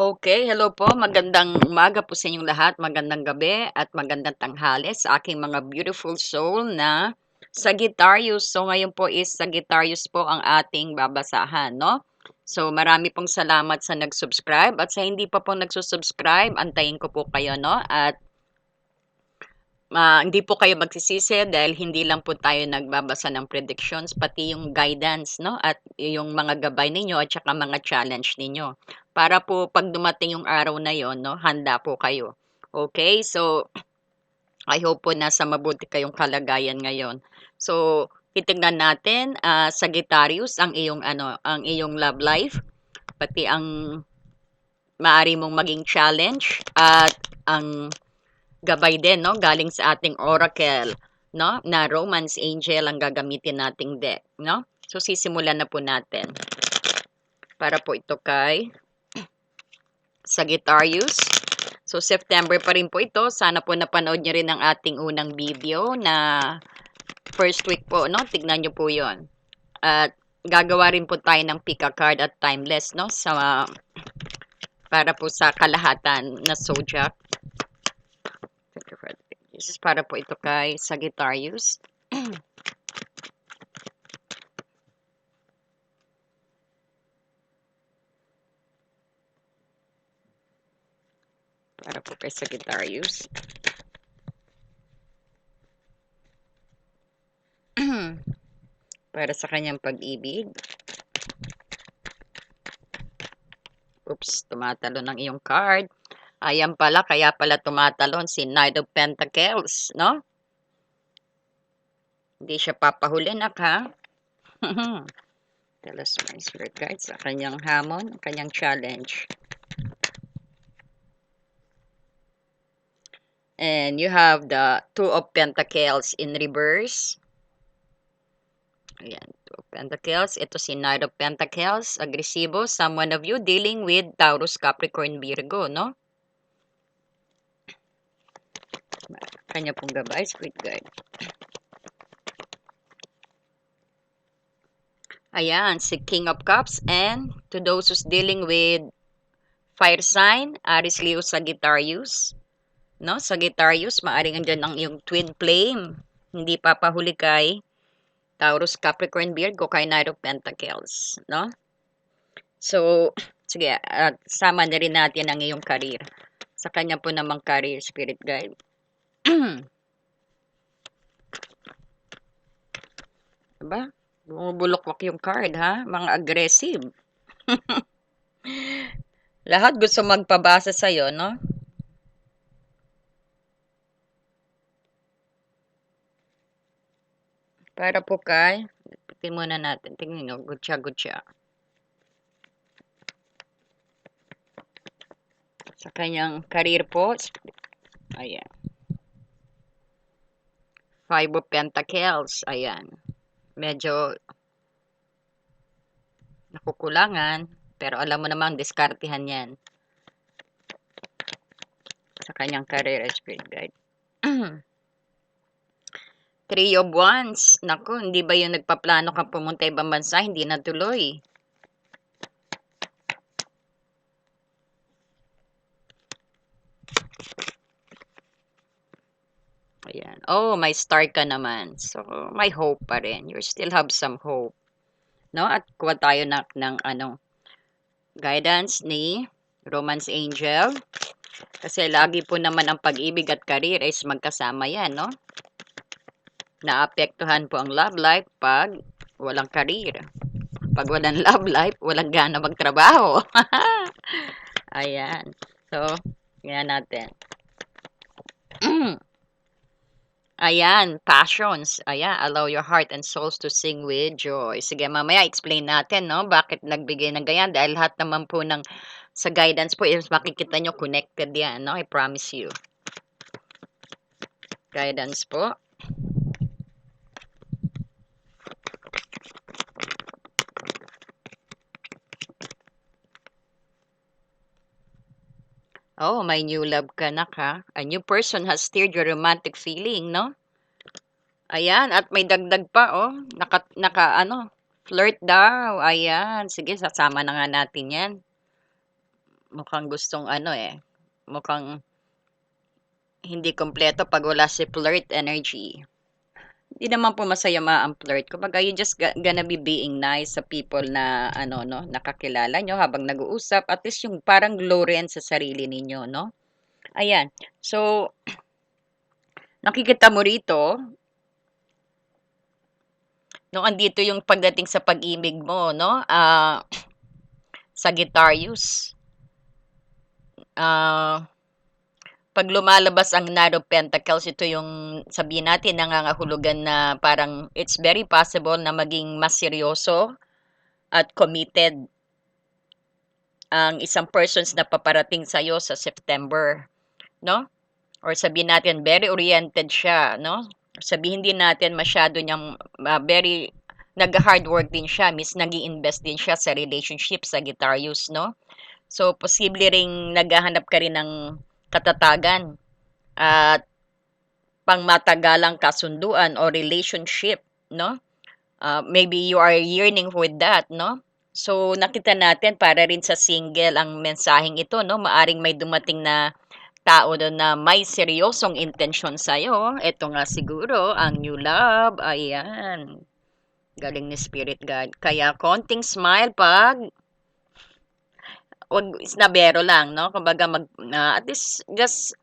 Okay, hello po. Magandang umaga po sa inyong lahat, magandang gabi at magandang tanghali sa aking mga beautiful soul na Sagittarius. So ngayon po is Sagittarius po ang ating babasahan, no? So marami pong salamat sa nag-subscribe at sa hindi pa po nagsusubscribe, antayin ko po kayo, no? At ah, hindi po kayo magsisisi dahil hindi lang po tayo nagbabasa ng predictions, pati yung guidance, no? At yung mga gabay ninyo at saka mga challenge ninyo. Para po pag dumating yung araw na yon, no, handa po kayo. Okay? So, I hope po nasa mabuti kayong kalagayan ngayon. So, titingnan natin ah, Sagittarius ang iyong ano, ang iyong love life, pati ang maari mong maging challenge at ang gabay din no? Galing sa ating oracle no? Na romance angel ang gagamitin nating deck no? So sisimulan na po natin. Para po ito kay Sagittarius. So September pa rin po ito. Sana po napanood niyo rin ang ating unang video na first week po no? Tignan niyo po yon at gagawa rin po tayo ng pick a card at timeless no? Sa para po sa kalahatan na zodiac This is para po ito kay Sagittarius. para po kay Sagittarius. para sa kanyang pag-ibig. Oops, tumatalo ng iyong card. Ayan pala, kaya pala tumatalon si Knight of Pentacles, no? Hindi siya papahuli, nak, ha? Tell us my spirit guides sa kanyang hamon, kanyang challenge. And you have the Two of Pentacles in reverse. Ayan, Two of Pentacles. Ito si Knight of Pentacles, agresibo. Someone of you dealing with Taurus, Capricorn, Virgo, no? Kanya pong gabay, spirit guide. Ayan, si King of Cups and to those who's dealing with fire sign, Aries, Leo, Sagittarius. No, Sagittarius, maaring andyan ang iyong twin flame. Hindi papahuli kay Taurus, Capricorn, Virgo, kay Knight of Pentacles. No? So, sige, at sama na rin natin ang iyong career. Sa kanya po namang career, spirit guide. diba? Bumubulok-wak yung card, ha? Mga aggressive. Lahat gusto magpabasa sa'yo, no? Para po kay, tingnan muna natin. Tingnan nyo, siya. Sa kanyang career po, ayan. Five of Pentacles. Ayan. Medyo nakukulangan. Pero alam mo namang diskartihan yan. Sa kanyang career spirit guide. Three of Wands. Naku, hindi ba yung nagpaplano kang pumunta ibang bansa? Hindi natuloy. Ayan. Oh, may star ka naman. So, may hope pa rin. You still have some hope. No? At kuha tayo na, ng ano, guidance ni Romance Angel. Kasi lagi po naman ang pag-ibig at career is magkasama yan, no? Naapektuhan po ang love life pag walang career. Pag walang love life, walang gana magtrabaho. Ayan. So, yan natin. Ayan, passions. Ayan, allow your heart and souls to sing with joy. Sige, mamaya explain natin, no? Bakit nagbigay ng ganyan? Dahil lahat naman po ng sa guidance po is makikita nyo connected yan, no? I promise you. Guidance po. Oh, may new love ka na ka. A new person has stirred your romantic feeling, no? Ayan, at may dagdag pa, oh. Naka, naka ano, flirt daw. Ayan, sige, sasama na nga natin yan. mukhang gustong ano, eh, mukhang hindi kumpleto 'pag wala si flirt energy. Hindi naman po masaya ma ang flirt, kumbaga you just gonna be being nice sa people na ano 'no, nakakilala niyo habang nag-uusap at least yung parang glow rin sa sarili ninyo 'no. Ayan, so nakikita mo rito nung andito yung pagdating sa pag-ibig mo 'no, ah, Sagittarius. Ah, 'pag lumalabas ang of Pentacles, ito yung sabihin natin nangangahulugan na parang it's very possible na maging mas seryoso at committed ang isang persons na paparating sa'yo sa September, 'no? Or sabihin natin very oriented siya 'no, sabihin din natin masyado niyang, ah, very nagha-hard work din siya, means nag-i-invest din siya sa relationship, Sagittarius 'no. So, posible ring naghahanap ka rin ng katatagan at pangmatagalang kasunduan o relationship 'no. Ah, maybe you are yearning with that 'no. So, nakita natin para rin sa single ang mensaheng ito 'no, maaring may dumating na tao dun na may seryosong intensyon sa'yo. Eto nga siguro ang new love, ayan. Galing ni Spirit Guide. Kaya konting smile 'pag 'wag isnabero lang 'no, kumbaga mag ah, at least just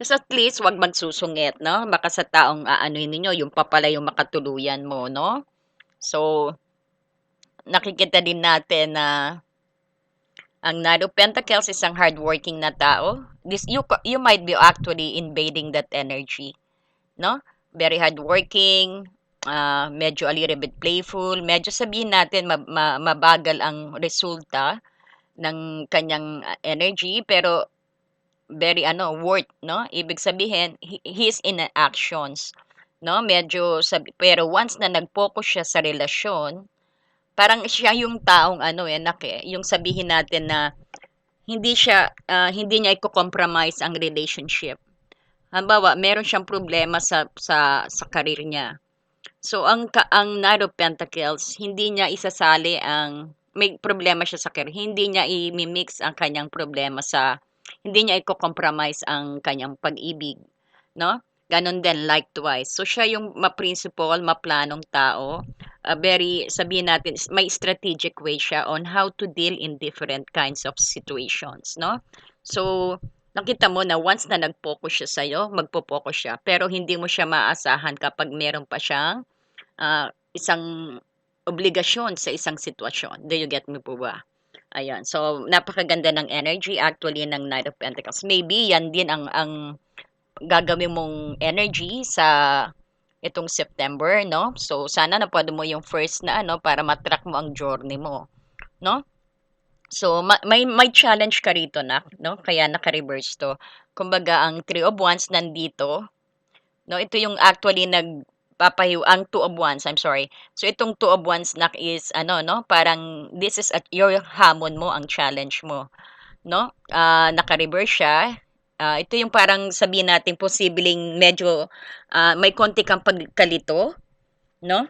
just at least 'wag magsusungit 'no, baka sa taong aanuhin ninyo yun pa pala yung makatuluyan mo 'no. So, nakikita din natin na ang Knight of Pentacles isang hardworking na tao. This you you might be actually invading that energy 'no. Very hardworking, ah, medyo a little bit playful, medyo sabihin natin ma ma mabagal ang resulta ng kanyang energy pero very ano, worth 'no. Ibig sabihin he he is in actions 'no, medyo sabi pero once na nag-focus siya sa relasyon, parang siya yung taong ano, eh, anak, eh, yung sabihin natin na hindi siya, ah, hindi niya iko-compromise ang relationship. Halimbawa, meron siyang problema sa sa sa career niya. So, ang ang Knight of Pentacles hindi niya isasali ang may problema siya sa career, hindi niya imi-mix ang kanyang problema sa hindi niya iko-compromise ang kanyang pag-ibig 'no. Gano'n din likewise. So, siya yung ma-principle, maplanong tao, ah, very sabihin natin may strategic way siya on how to deal in different kinds of situations 'no. So, nakita mo na once na nag-focus siya sa'yo, magfo-focus siya, pero hindi mo siya maaasahan kapag meron pa siyang, ah, isang obligasyon sa isang sitwasyon. Do you get me po ba? Ayan, so napakaganda ng energy actually ng Knight of Pentacles. Maybe yan din ang ang gagawin mong energy sa itong September 'no. So, sana napano mo yung first na ano para ma-track mo ang journey mo 'no. So, ma may may challenge ka rito nak 'no, kaya naka-reverse 'to. Kumbaga ang Three of Wands nandito 'no, ito yung actually nagpapahiw ang Two of Wands, I'm sorry. So, itong Two of Wands nak is ano 'no, parang this is at your hamon mo, ang challenge mo 'no. Ah, naka-reverse siya, ah, ito yung parang sabihin natin posibleng medyo, ah, may konti kang pagkalito 'no.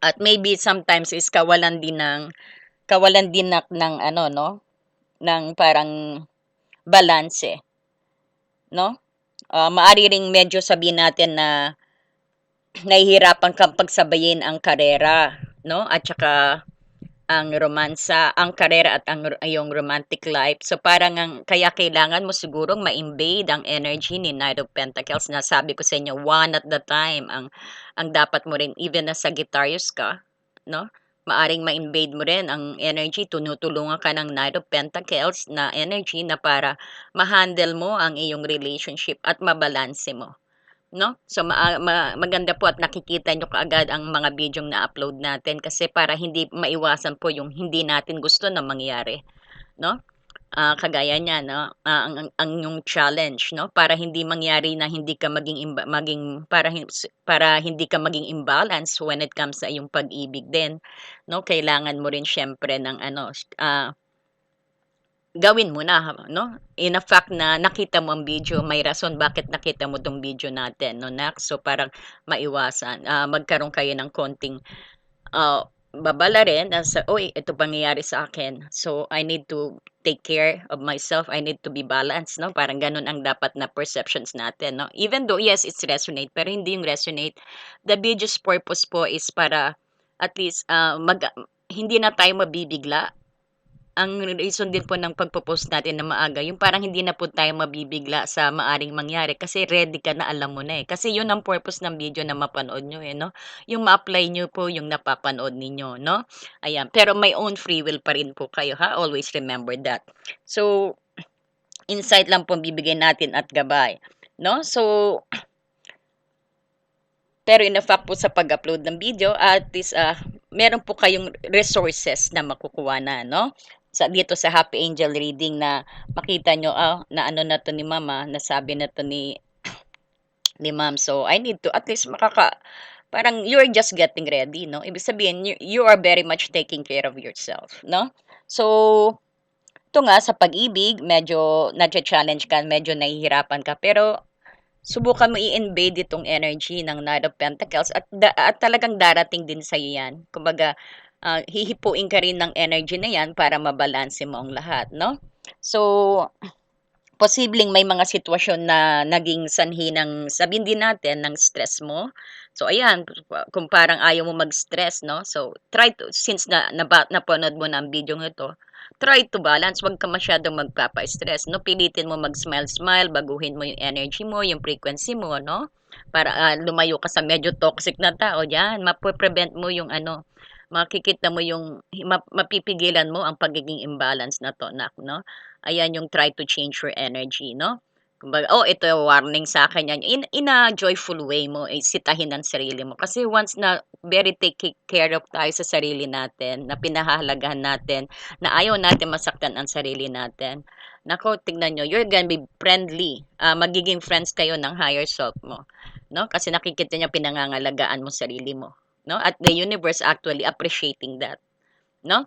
At maybe sometimes is kawalan din ng kawalan din nak ng ano 'no, ng parang balanse 'no. Ah, maaari ring medyo sabihin natin na nahihirapan kang pagsabayin ang karera 'no, at saka ang romansa, ang karera at ang iyong romantic life. So, parang ang kaya kailangan mo sigurong ma-invade ang energy ni Knight of Pentacles. Na sabi ko sa inyo one at the time ang ang dapat mo rin even na Sagittarius ka 'no, maaring ma-invade mo rin ang energy, tinutulungan ka ng Knight of Pentacles na energy na para ma-handle mo ang iyong relationship at mabalanse mo 'no. So, maa ma maganda po at nakikita niyo kaagad ang mga bidyong na-upload natin kasi para hindi maiwasan po yung hindi natin gusto na mangyari 'no. Ah, kagaya niyan 'no, ah, ang ang ang yung challenge 'no, para hindi mangyari na hindi ka maging imba maging para para hindi ka maging imbalance when it comes sa iyong pag-ibig din 'no, kailangan mo rin siyempre ng ano, ah gawin mo na 'no. In a fact na nakita mo ang video, may rason bakit nakita mo 'tong video natin 'no nak. So, parang maiwasan, ah, magkaroon kayo ng konting, ah, babala rin na sa, "Uy, ito pangyayari sa akin. So, I need to take care of myself. I need to be balanced." 'No, parang gano'n ang dapat na perceptions natin 'no. Even though, yes, it's resonate, pero hindi yung resonate. The video's purpose po is para at least, ah, mag hindi na tayo mabibigla. Ang reason din po ng pagpo-post natin ng maaga yung parang hindi na po tayo mabibigla sa maaring mangyari kasi ready ka na, alam mo na, eh. Kasi yun ang purpose ng video na mapanood niyo, eh, 'no, yung ma-apply niyo po yung napapanood ninyo 'no, ayan. Pero may own free will pa rin po kayo, ha, always remember that. So, insight lang po bibigay natin at gabay 'no. So pero in fact po sa pag-upload ng video at least, ah, meron po kayong resources na makukuha na 'no, sa dito sa Happy Angel reading na makita niyo, ah, na ano na 'to ni mama, nasabi na 'to ni ni ma'am. So, I need to at least makaka parang you're just getting ready 'no. Ibig sabihin you you are very much taking care of yourself 'no. So, ito nga sa pag-ibig medyo nacha-challenge ka, medyo nahihirapan ka, pero subukan mo i-invade itong energy ng Knight of Pentacles at da at talagang darating din sa'yo 'yan. Kumbaga, ah, hihipuin ka rin ng energy na 'yan para mabalanse mo ang lahat 'no. So, posibleng may mga sitwasyon na naging sanhi ng sabihin din natin ng stress mo. So, ayan kung parang ayaw mo mag-stress 'no, so try to since na naba napanood mo na ang videong ito, try to balance, 'wag ka masyadong magpapa-stress 'no. Pilitin mo mag-smile-smile, baguhin mo yung energy mo, yung frequency mo 'no, para, ah, lumayo ka sa medyo toxic na tao, 'yan mape-prevent mo yung ano, makikita mo yung ma mapipigilan mo ang pagiging imbalance na 'to nak 'no. Ayan yung try to change your energy 'no. Kumbaga, "Oh, ito warning sa'kin 'yan." In in a joyful way mo isitahin ang sarili mo kasi once na very taking care of tayo sa sarili natin, na pinahahalagahan natin, na ayaw natin masaktan ang sarili natin, naku tignan niyo, you're gonna be friendly, ah, magiging friends kayo ng higher self mo 'no, kasi nakikita niya pinangangalagaan mo sarili mo 'no, at the universe actually appreciating that 'no.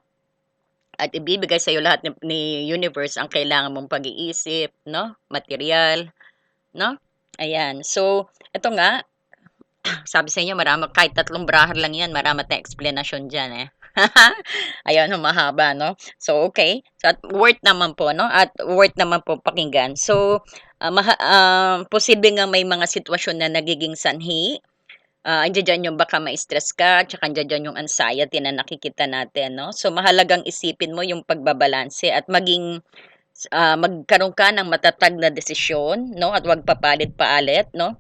At ibibigay sa'yo lahat ni ni universe ang kailangan mong pag-iisip 'no, materyal 'no, ayan. So, ito nga, sabi sa inyo marami kahit tatlong braha lang 'yan marami tayong eksplanasyon diyan, eh. Ayan humahaba 'no. So, okey, so at worth naman po 'no, at worth naman po pakinggan. So, ah, maha ah, posible ngang may mga sitwasyon na nagiging sanhi, ah, andiya-diyan yung baka ma-stress ka, tsaka andiya-diyan yung anxiety na nakikita natin 'no. So, mahalagang isipin mo yung pagbabalanse at maging, ah, magkaroon ka ng matatag na desisyon 'no, at 'wag papalit-palit 'no.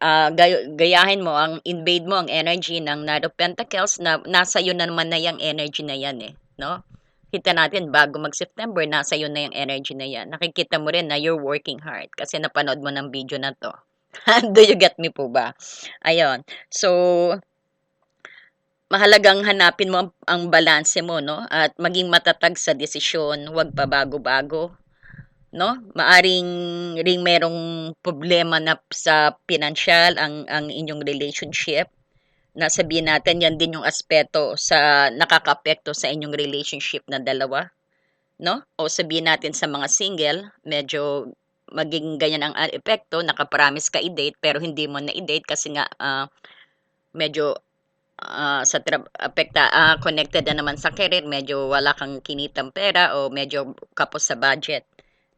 Ah, gaya gayahin mo ang invade mo ang energy ng Knight of Pentacles na nasa iyo na naman na yang energy na 'yan, eh 'no. Kita natin bago mag-September nasa iyo na yang energy na 'yan. Nakikita mo rin na you're working hard kasi napanood mo ng video na 'to. Do you get me po ba? Ayun, so mahalagang hanapin mo ang ang balanse mo 'no, at maging matatag sa desisyon, 'wag pabago-bago 'no. Maaring ring merong problema na sa pinansiyal ang ang inyong relationship, na sabihin natin 'yan din yung aspeto sa nakakaapekto sa inyong relationship na dalawa 'no, o sabihin natin sa mga single medyo maging ganyan ang, ah, epekto, naka-promise ka i-date pero hindi mo na i-date kasi nga, ah, medyo, ah, sa apekta ah, connected na naman sa career, medyo wala kang kinitang pera o medyo kapos sa budget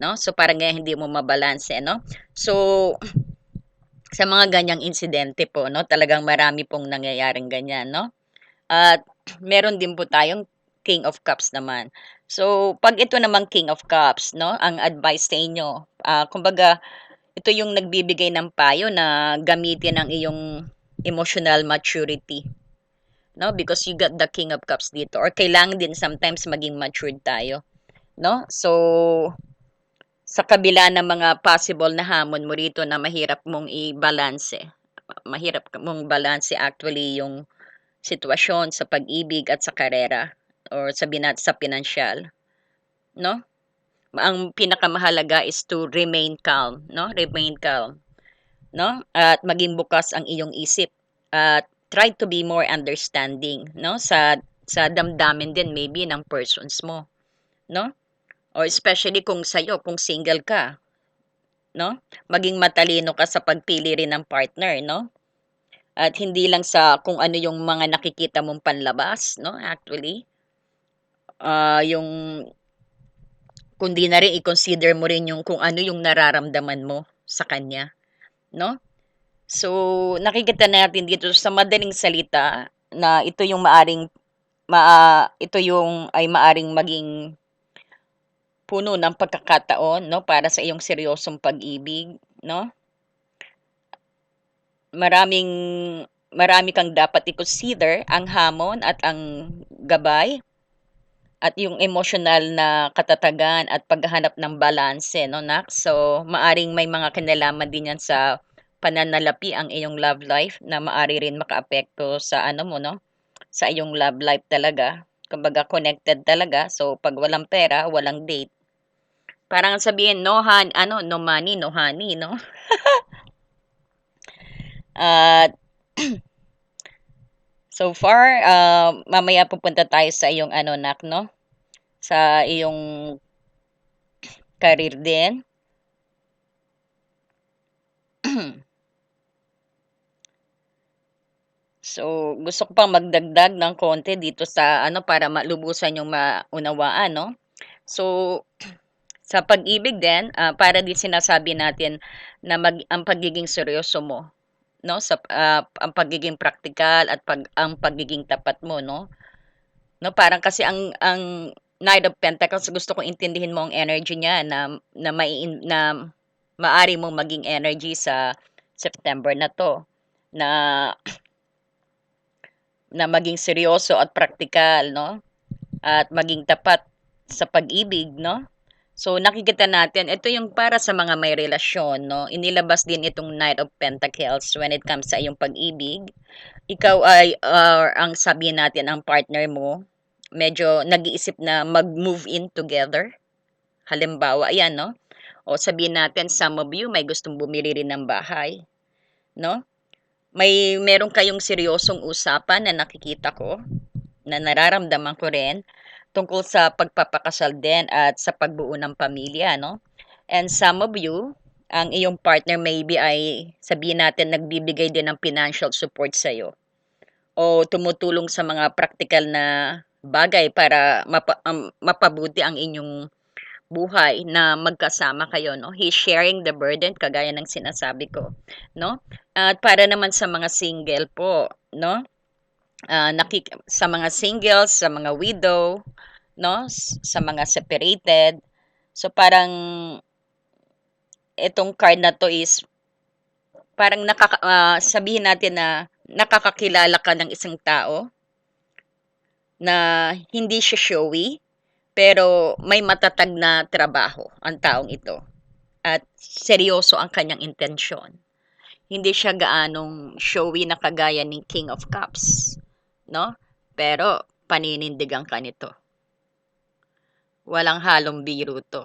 'no. So, parang ganyan hindi mo mabalanse 'no. So, sa mga ganyang insidente po 'no, talagang marami pong nangyayaring ganyan 'no. At meron din po tayong King of Cups naman. So, 'pag ito namang King of Cups 'no, ang advice sa inyo, ah, kumbaga ito yung nagbibigay ng payo na gamitin ang iyong emotional maturity 'no, because you got the King of Cups dito or kailangan din sometimes maging matured tayo 'no. So, sa kabila ng mga possible na hamon mo rito na mahirap mong i-balanse, mahirap mong balanse actually yung sitwasyon sa pag-ibig at sa karera or sabihin natin sa pinansiyal 'no. Ang pinakamahalaga is to remain calm 'no, remain calm 'no, at maging bukas ang iyong isip at try to be more understanding 'no, sa sa damdamin din maybe ng persons mo 'no, or especially kung sa'yo kung single ka 'no, maging matalino ka sa pagpili rin ng partner 'no. At hindi lang sa kung ano yung mga nakikita mong panlabas 'no, actually. Ah, yung kundi na rin i-consider mo rin yung kung ano yung nararamdaman mo sa kanya, 'no? So, nakikita natin dito sa madaling salita na ito yung maaring ma ito yung ay maaring maging puno ng pagkakataon 'no, para sa iyong seryosong pag-ibig 'no? Maraming marami kang dapat i-consider, ang hamon at ang gabay at yung emosyonal na katatagan at paghahanap ng balanse 'no, nak. So, maaring may mga kinalaman din 'yan sa pananalapi ang iyong love life na maari rin makaapekto sa ano mo 'no, sa iyong love life talaga. Kumbaga connected talaga. So, 'pag walang pera, walang date. Parang sabihin, no han ano, no money, no honey 'no? At so far, ah, mamaya pupunta tayo sa iyong ano, nak 'no, sa iyong career din. So, gusto ko pang magdagdag ng konti dito sa ano, para malubusan yung maunawaan 'no. So, sa pag-ibig din, ah, para din sinasabi natin na mag ang pagiging seryoso mo 'no, sa ah, ang pagiging praktikal at pag ang pagiging tapat mo 'no. 'No, parang kasi ang ang Knight of Pentacles gusto kong intindihin mo ang energy niya na na mai na maaari mong maging energy sa September na 'to, na na maging seryoso at praktikal 'no, at maging tapat sa pag-ibig 'no. So, nakikita natin ito yung para sa mga may relasyon 'no, inilabas din itong Knight of Pentacles when it comes sa iyong pag-ibig. Ikaw ay, ah, ang sabihin natin ang partner mo, medyo nag-iisip na mag-move in together. Halimbawa, ayan 'no, o sabihin natin some of you may gustong bumili rin ng bahay 'no. May meron kayong seryosong usapan na nakikita ko, na nararamdaman ko rin, tungkol sa pagpapakasal din at sa pagbuo ng pamilya 'no. And some of you, ang iyong partner maybe ay sabihin natin nagbibigay din ng financial support sa'yo o tumutulong sa mga praktikal na bagay para mapa um, mapabuti ang inyong buhay na magkasama kayo 'no. He's sharing the burden kagaya ng sinasabi ko 'no. At para naman sa mga single po 'no, ah, nakik sa mga singles, sa mga widow 'no, sa mga separated. So, parang itong card na 'to is parang nakaka ah, sabihin natin na nakakakilala ka ng isang tao na hindi siya showy, pero may matatag na trabaho ang taong ito at seryoso ang kanyang intensyon. Hindi siya gaanong showy na kagaya ni King of Cups 'no, pero paninindigan ka nito. Walang halong biro 'to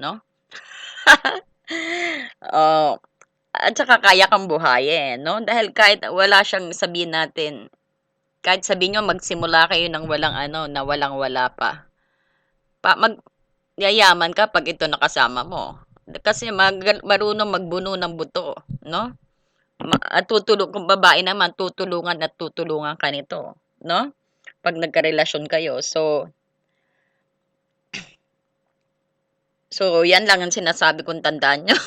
'no. Oh, at saka kaya kang buhayin 'no, dahil kahit wala siyang sabihin natin, kahit sabihin niyo magsimula kayo ng walang ano, na walang-wala pa. Pa mag yayaman ka 'pag ito nakasama mo. Kasi magal marunong magbuno ng buto 'no. At tutulu kung babae naman tutulungan at tutulungan ka nito 'no, 'pag nagkarelasyon kayo. So So, yan lang ang sinasabi kong tandaan niyo.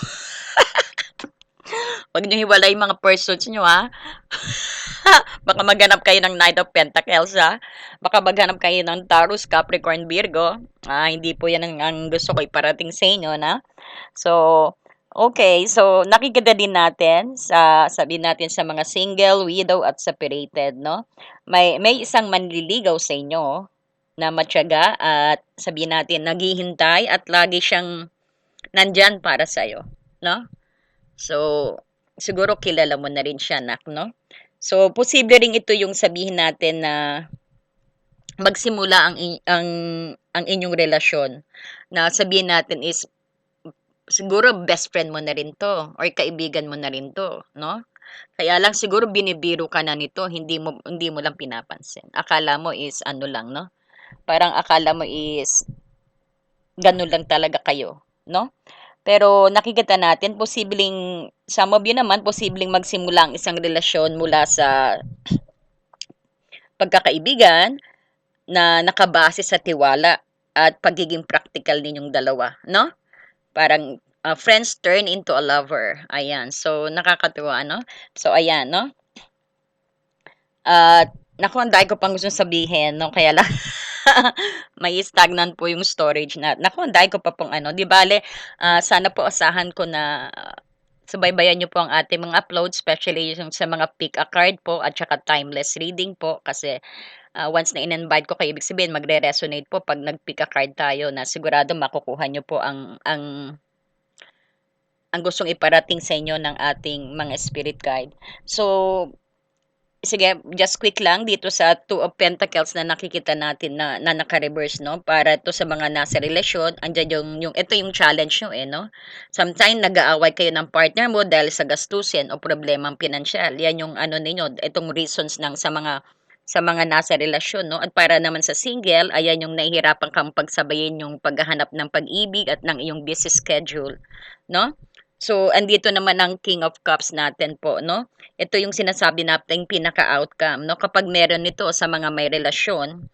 Huwag niyo hiwalayin mga pursuits niyo, ha. Baka maghanap kayo ng Knight of Pentacles, ha. Baka maghanap kayo ng Taurus, Capricorn, Virgo. Ah, hindi po yan ang ang gusto ko iparating sa inyo na. So, okay. So, nakikita din natin sa sabihin natin sa mga single, widow, at separated 'no. May may isang manliligaw sa inyo na matiyaga at sabihin natin naghihintay at lagi siyang nandiyan para sa'yo 'no. So, siguro kilala mo na rin siya, nak 'no. So, posible ring ito yung sabihin natin na magsimula ang ang ang inyong relasyon na sabihin natin is siguro best friend mo na rin 'to or kaibigan mo na rin 'to 'no. Kaya lang siguro binibiro ka na nito, hindi mo hindi mo lang pinapansin. Akala mo is ano lang 'no, parang akala mo is gano'n lang talaga kayo 'no. Pero nakikita natin posibleng some of you naman posibleng magsimula ang isang relasyon mula sa pagkakaibigan na nakabase sa tiwala at pagiging practical ninyong dalawa, no? Parang uh, friends turn into a lover. Ayan. So, nakakatuwa, no? So, ayan, no? At, uh, naku, ang ko pang gusto sabihin, no? Kaya lang, may stagnant po yung storage na. Naku, ang ko pa pong ano. Di bale, uh, sana po asahan ko na uh, subaybayan nyo po ang ating mga upload, especially yung sa mga pick a card po at saka timeless reading po kasi uh, once na in-invite ko kayo, ibig sabihin magre-resonate po pag nag-pick a card tayo na sigurado makukuha nyo po ang ang ang gustong iparating sa inyo ng ating mga spirit guide. So, sige, just quick lang dito sa Two of Pentacles na nakikita natin na, na naka-reverse, no? Para to sa mga nasa relasyon, andyan yung, yung, ito yung challenge nyo, eh, no? Sometimes nag-aaway kayo ng partner mo dahil sa gastusin o problemang pinansyal. Yan yung ano ninyo, itong reasons ng sa mga sa mga nasa relasyon, no? At para naman sa single, ayan yung nahihirapan kang pagsabayin yung paghahanap ng pag-ibig at ng iyong busy schedule, no? So, andito naman ang King of Cups natin po, no? Ito yung sinasabi natin pinaka-outcome, no? Kapag meron nito sa mga may relasyon,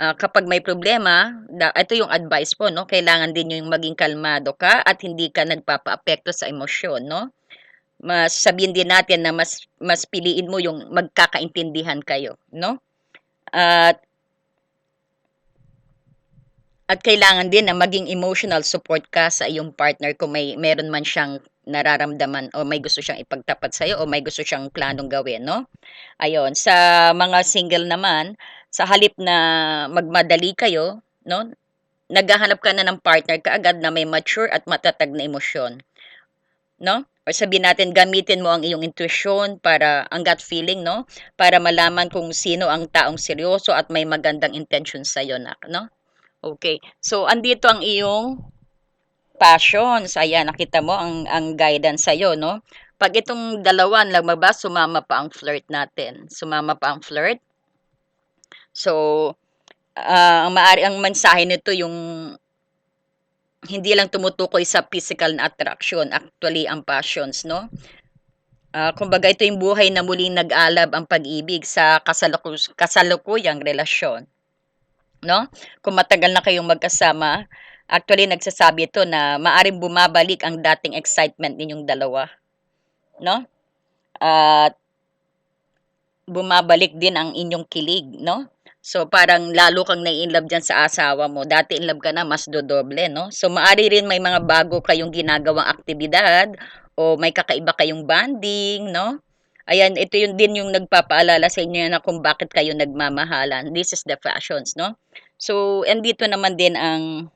uh, kapag may problema, ito yung advice po, no? Kailangan din yung maging kalmado ka at hindi ka nagpapa-apekto sa emosyon, no? Mas sabihin din natin na mas mas piliin mo yung magkakaintindihan kayo, no? At at kailangan din na maging emotional support ka sa iyong partner kung may meron man siyang nararamdaman o may gusto siyang ipagtapat sa iyo o may gusto siyang planong gawin, no? Ayon, sa mga single naman, sa halip na magmadali kayo, no? Naghahanap ka na ng partner kaagad na may mature at matatag na emosyon. No? Or sabihin natin gamitin mo ang iyong intuition para ang gut feeling no? Para malaman kung sino ang taong seryoso at may magandang intention sa iyo nak no? Okay. So andito ang iyong passions. Ayan nakita mo ang ang guidance sa iyo no? Pag itong dalawan lumabas sumama pa ang flirt natin. Sumama pa ang flirt. So uh, ang maari ang mensahe nito yung hindi lang tumutukoy sa physical na attraction, actually ang passions, no? Uh, kumbaga ito yung buhay na muling nag-alab ang pag-ibig sa kasaluku kasalukuyang relasyon. No? Kung matagal na kayong magkasama, actually nagsasabi ito na maaring bumabalik ang dating excitement ninyong dalawa. No? At uh, bumabalik din ang inyong kilig, no? So, parang lalo kang nai-inlove dyan sa asawa mo. Dati in love ka na, mas dodoble, no? So, maari rin may mga bago kayong ginagawang aktibidad o may kakaiba kayong bonding, no? Ayan, ito yun din yung nagpapaalala sa inyo na kung bakit kayo nagmamahalan. This is the fashions, no? So, and dito naman din ang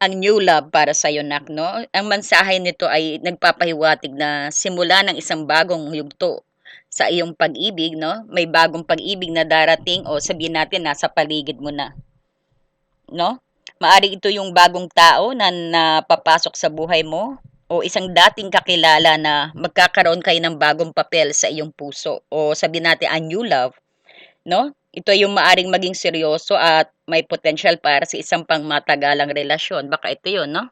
ang new love para sa iyo, nak, no? Ang mensahe nito ay nagpapahiwatig na simula ng isang bagong yugto sa iyong pag-ibig, no? May bagong pag-ibig na darating o sabihin natin nasa paligid mo na. No? Maari ito yung bagong tao na napapasok sa buhay mo o isang dating kakilala na magkakaroon kayo ng bagong papel sa iyong puso o sabihin natin a new love, no? Ito yung maaring maging seryoso at may potential para sa isang pangmatagalang relasyon. Baka ito yun, no?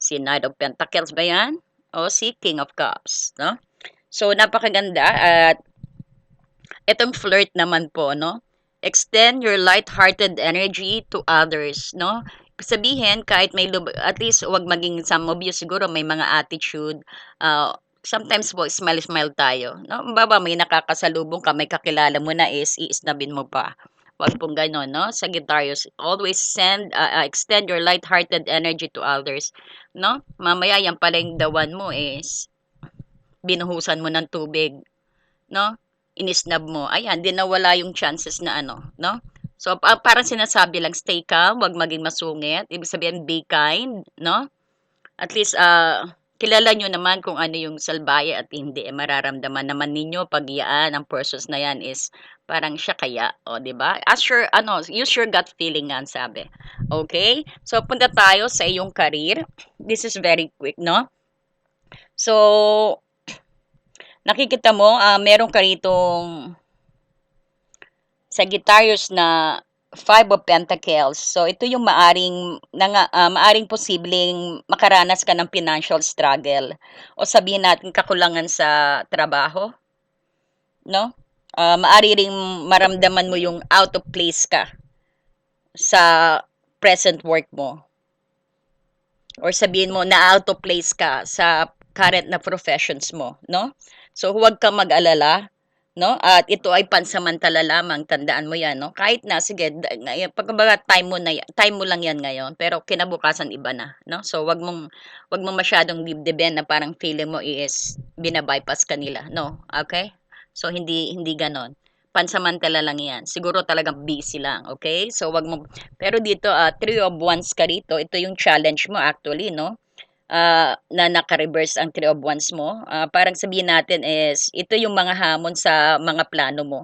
Si Knight of Pentacles ba yan? O si King of Cups, no? So, napakaganda at itong flirt naman po, no? Extend your light-hearted energy to others, no? Sabihin, kahit may, at least wag maging some of you siguro may mga attitude, uh, sometimes po, smile-smile tayo. No? Baba, may nakakasalubong ka, may kakilala mo na is, iisnabin mo pa. Wag pong gano'n, no? Sagittarius, always send, uh, uh, extend your light-hearted energy to others. No? Mamaya, yan pala yung dawan mo is, binuhusan mo ng tubig, no? Inisnab mo. Ayan, din nawala yung chances na ano, no? So, pa parang sinasabi lang, stay calm, wag maging masungit. Ibig sabihin, be kind, no? At least, uh, kilala nyo naman kung ano yung salbaya at hindi. Eh, mararamdaman naman ninyo pag iyaan ang persons na yan is parang siya kaya, o, di ba? As your, ano, use your gut feeling nga, sabi. Okay? So, punta tayo sa iyong career. This is very quick, no? So, nakikita mo, uh, meron ka ritong Sagittarius na Five of Pentacles. So ito yung maaring nanga, ah, maaring posibleng makaranas ka ng financial struggle o sabihin natin kakulangan sa trabaho, no? Ah, maari ring maramdaman mo yung out of place ka sa present work mo. Or sabihin mo na out of place ka sa current na professions mo, no? So huwag kang mag-alala, no? At ito ay pansamantala lamang, tandaan mo 'yan, no? Kahit na sige, pagkabaga time mo na time mo lang 'yan ngayon, pero kinabukasan iba na, no? So wag mong wag mong masyadong dibdibin na parang feeling mo is binabypass ka nila, no? Okay? So hindi hindi ganon. Pansamantala lang 'yan. Siguro talagang busy lang, okay? So wag mo pero dito ah, three of wands ka rito, ito yung challenge mo actually, no? Ah, na naka-reverse ang Three of Wands mo, ah, parang sabihin natin is, ito yung mga hamon sa mga plano mo.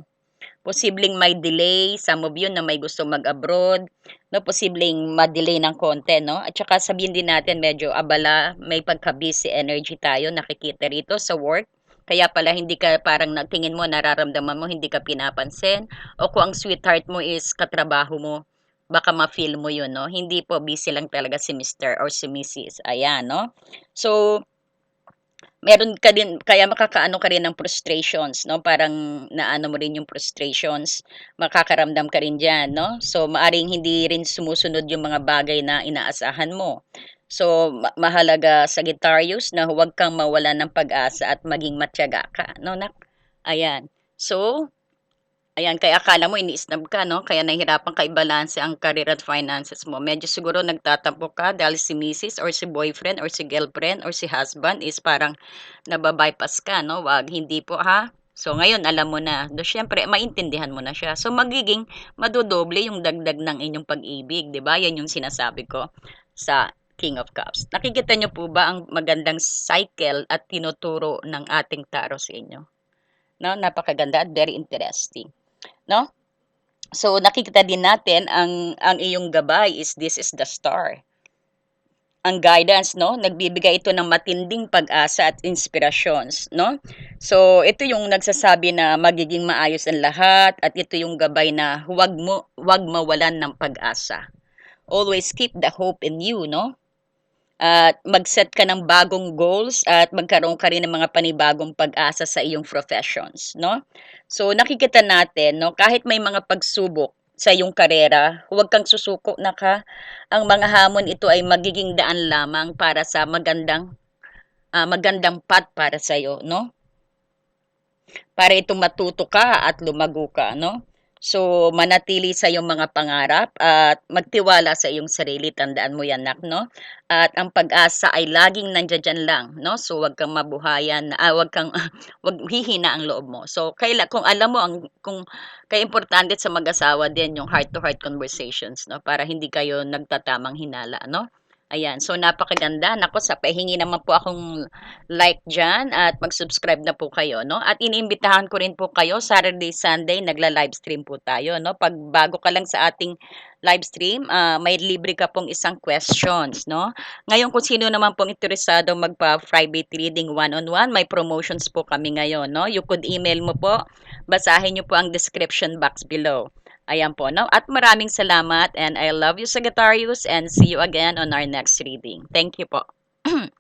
Posibleng may delay, some of you na may gusto mag-abroad, no? Posibleng ma-delay ng konti, no? At saka sabihin din natin medyo abala, may pagka-busy energy tayo, nakikita rito sa work. Kaya pala hindi ka parang nagtingin mo, nararamdaman mo, hindi ka pinapansin. O kung ang sweetheart mo is katrabaho mo, baka ma-feel mo yun, no? Hindi po, busy lang talaga si Mr. or si Mrs. Ayan, no? So, meron ka din, kaya makakaano ka rin ng frustrations, no? Parang naano mo rin yung frustrations, makakaramdam ka rin dyan, no? So, maaring hindi rin sumusunod yung mga bagay na inaasahan mo. So, ma- mahalaga sa Sagittarius na huwag kang mawala ng pag-asa at maging matyaga ka, no, nak? Ayan. So, Ayan, kaya akala mo ini-snub ka 'no, kaya nahihirapan ka i-balanse ang career at finances mo. Medyo siguro nagtatampo ka dahil si misis or si boyfriend or si girlfriend or si husband is parang naba-bypass ka 'no, wag hindi po ha. So ngayon alam mo na, do siyempre maintindihan mo na siya. So magiging madodoble yung dagdag ng inyong pag-ibig, 'di ba? Yan yung sinasabi ko sa King of Cups. Nakikita niyo po ba ang magandang cycle at tinuturo ng ating tarot sa inyo? No, napakaganda at very interesting. No? So nakikita din natin ang ang iyong gabay is this is the star. Ang guidance, no? Nagbibigay ito ng matinding pag-asa at inspirations, no? So ito yung nagsasabi na magiging maayos ang lahat at ito yung gabay na huwag mo huwag mawalan ng pag-asa. Always keep the hope in you, no? At mag-set ka ng bagong goals at magkaroon ka rin ng mga panibagong pag-asa sa iyong professions, no? So nakikita natin, no, kahit may mga pagsubok sa iyong karera, huwag kang susuko na ka. Ang mga hamon ito ay magiging daan lamang para sa magandang ah, magandang path para sa iyo, no? Para ito matuto ka at lumago ka, no? So, manatili sa iyong mga pangarap at magtiwala sa iyong sarili. Tandaan mo yan, nak, no? At ang pag-asa ay laging nandiyan lang, no? So, wag kang mabuhayan, ah, wag kang wag hihina ang loob mo. So, kaila kung alam mo ang kung kaya importante sa mag-asawa din yung heart to heart conversations, no? Para hindi kayo nagtatamang hinala, no? Ayan, so napakaganda. Nako, sa pahingi naman po akong like dyan at mag-subscribe na po kayo, no? At iniimbitahan ko rin po kayo, Saturday, Sunday, nagla-livestream po tayo, no? Pag bago ka lang sa ating livestream, uh, may libre ka pong isang questions, no? Ngayon, kung sino naman pong interesado magpa-private reading one-on-one, may promotions po kami ngayon, no? You could email mo po, basahin nyo po ang description box below. Ayan po, no? At maraming salamat and I love you, Sagittarius, and see you again on our next reading. Thank you po.